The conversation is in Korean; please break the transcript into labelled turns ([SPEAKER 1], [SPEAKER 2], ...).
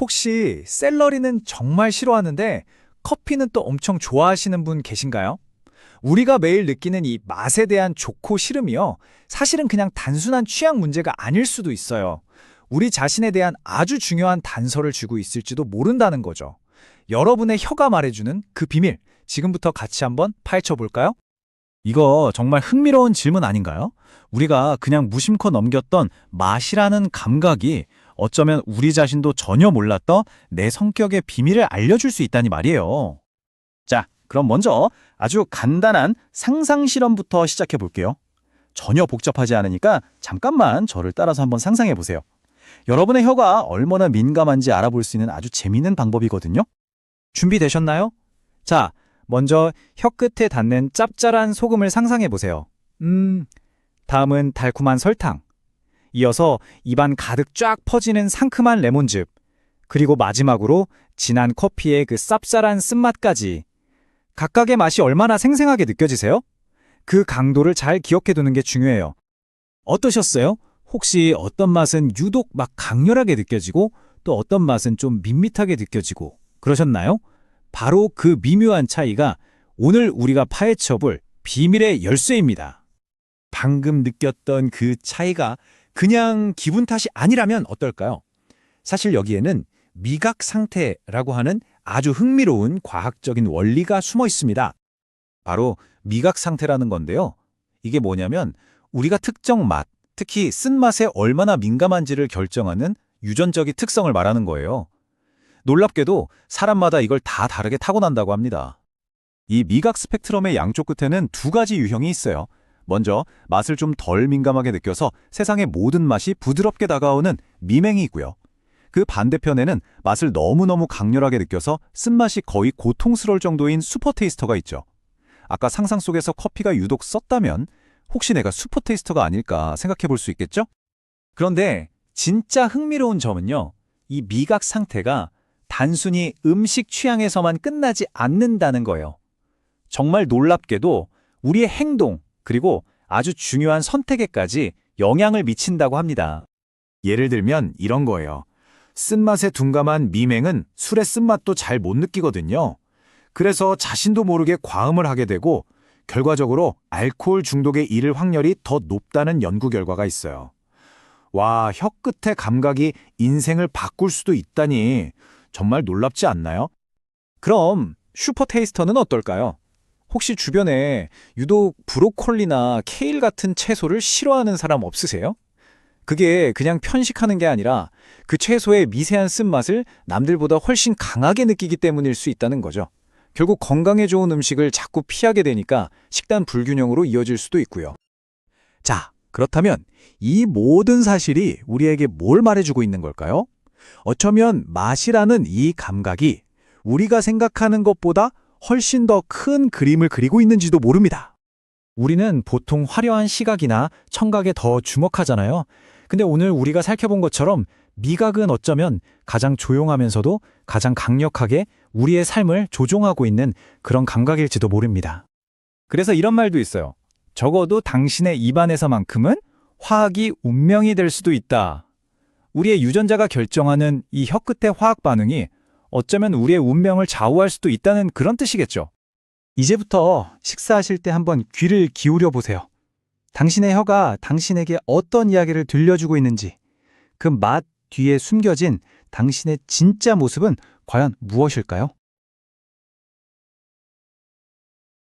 [SPEAKER 1] 혹시 샐러리는 정말 싫어하는데 커피는 또 엄청 좋아하시는 분 계신가요? 우리가 매일 느끼는 이 맛에 대한 좋고 싫음이요. 사실은 그냥 단순한 취향 문제가 아닐 수도 있어요. 우리 자신에 대한 아주 중요한 단서를 쥐고 있을지도 모른다는 거죠. 여러분의 혀가 말해주는 그 비밀, 지금부터 같이 한번 파헤쳐 볼까요?
[SPEAKER 2] 이거 정말 흥미로운 질문 아닌가요? 우리가 그냥 무심코 넘겼던 맛이라는 감각이 어쩌면 우리 자신도 전혀 몰랐던 내 성격의 비밀을 알려줄 수 있다니 말이에요. 자, 그럼 먼저 아주 간단한 상상 실험부터 시작해 볼게요. 전혀 복잡하지 않으니까 잠깐만 저를 따라서 한번 상상해 보세요. 여러분의 혀가 얼마나 민감한지 알아볼 수 있는 아주 재미있는 방법이거든요.
[SPEAKER 1] 준비되셨나요? 자, 먼저 혀 끝에 닿는 짭짤한 소금을 상상해 보세요. 음, 다음은 달콤한 설탕. 이어서 입안 가득 쫙 퍼지는 상큼한 레몬즙. 그리고 마지막으로 진한 커피의 그 쌉쌀한 쓴맛까지. 각각의 맛이 얼마나 생생하게 느껴지세요? 그 강도를 잘 기억해 두는 게 중요해요. 어떠셨어요? 혹시 어떤 맛은 유독 막 강렬하게 느껴지고 또 어떤 맛은 좀 밋밋하게 느껴지고 그러셨나요? 바로 그 미묘한 차이가 오늘 우리가 파헤쳐 볼 비밀의 열쇠입니다.
[SPEAKER 2] 방금 느꼈던 그 차이가 그냥 기분 탓이 아니라면 어떨까요? 사실 여기에는 미각 상태라고 하는 아주 흥미로운 과학적인 원리가 숨어 있습니다. 바로 미각 상태라는 건데요. 이게 뭐냐면 우리가 특정 맛, 특히 쓴맛에 얼마나 민감한지를 결정하는 유전적인 특성을 말하는 거예요. 놀랍게도 사람마다 이걸 다 다르게 타고난다고 합니다. 이 미각 스펙트럼의 양쪽 끝에는 두 가지 유형이 있어요. 먼저 맛을 좀 덜 민감하게 느껴서 세상의 모든 맛이 부드럽게 다가오는 미맹이 있고요. 그 반대편에는 맛을 너무너무 강렬하게 느껴서 쓴맛이 거의 고통스러울 정도인 슈퍼 테이스터가 있죠. 아까 상상 속에서 커피가 유독 썼다면 혹시 내가 슈퍼 테이스터가 아닐까 생각해 볼 수 있겠죠? 그런데 진짜 흥미로운 점은요. 이 미각 상태가 단순히 음식 취향에서만 끝나지 않는다는 거예요. 정말 놀랍게도 우리의 행동, 그리고 아주 중요한 선택에까지 영향을 미친다고 합니다. 예를 들면 이런 거예요. 쓴맛에 둔감한 미맹은 술의 쓴맛도 잘 못 느끼거든요. 그래서 자신도 모르게 과음을 하게 되고 결과적으로 알코올 중독에 이를 확률이 더 높다는 연구 결과가 있어요. 와, 혀 끝의 감각이 인생을 바꿀 수도 있다니 정말 놀랍지 않나요?
[SPEAKER 1] 그럼 슈퍼 테이스터는 어떨까요? 혹시 주변에 유독 브로콜리나 케일 같은 채소를 싫어하는 사람 없으세요? 그게 그냥 편식하는 게 아니라 그 채소의 미세한 쓴맛을 남들보다 훨씬 강하게 느끼기 때문일 수 있다는 거죠. 결국 건강에 좋은 음식을 자꾸 피하게 되니까 식단 불균형으로 이어질 수도 있고요.
[SPEAKER 2] 자, 그렇다면 이 모든 사실이 우리에게 뭘 말해주고 있는 걸까요? 어쩌면 맛이라는 이 감각이 우리가 생각하는 것보다 훨씬 더 큰 그림을 그리고 있는지도 모릅니다.
[SPEAKER 1] 우리는 보통 화려한 시각이나 청각에 더 주목하잖아요. 근데 오늘 우리가 살펴본 것처럼 미각은 어쩌면 가장 조용하면서도 가장 강력하게 우리의 삶을 조종하고 있는 그런 감각일지도 모릅니다. 그래서 이런 말도 있어요. 적어도 당신의 입안에서만큼은 화학이 운명이 될 수도 있다. 우리의 유전자가 결정하는 이 혀끝의 화학 반응이 어쩌면 우리의 운명을 좌우할 수도 있다는 그런 뜻이겠죠. 이제부터 식사하실 때 한번 귀를 기울여 보세요. 당신의 혀가 당신에게 어떤 이야기를 들려주고 있는지, 그 맛 뒤에 숨겨진 당신의 진짜 모습은 과연 무엇일까요?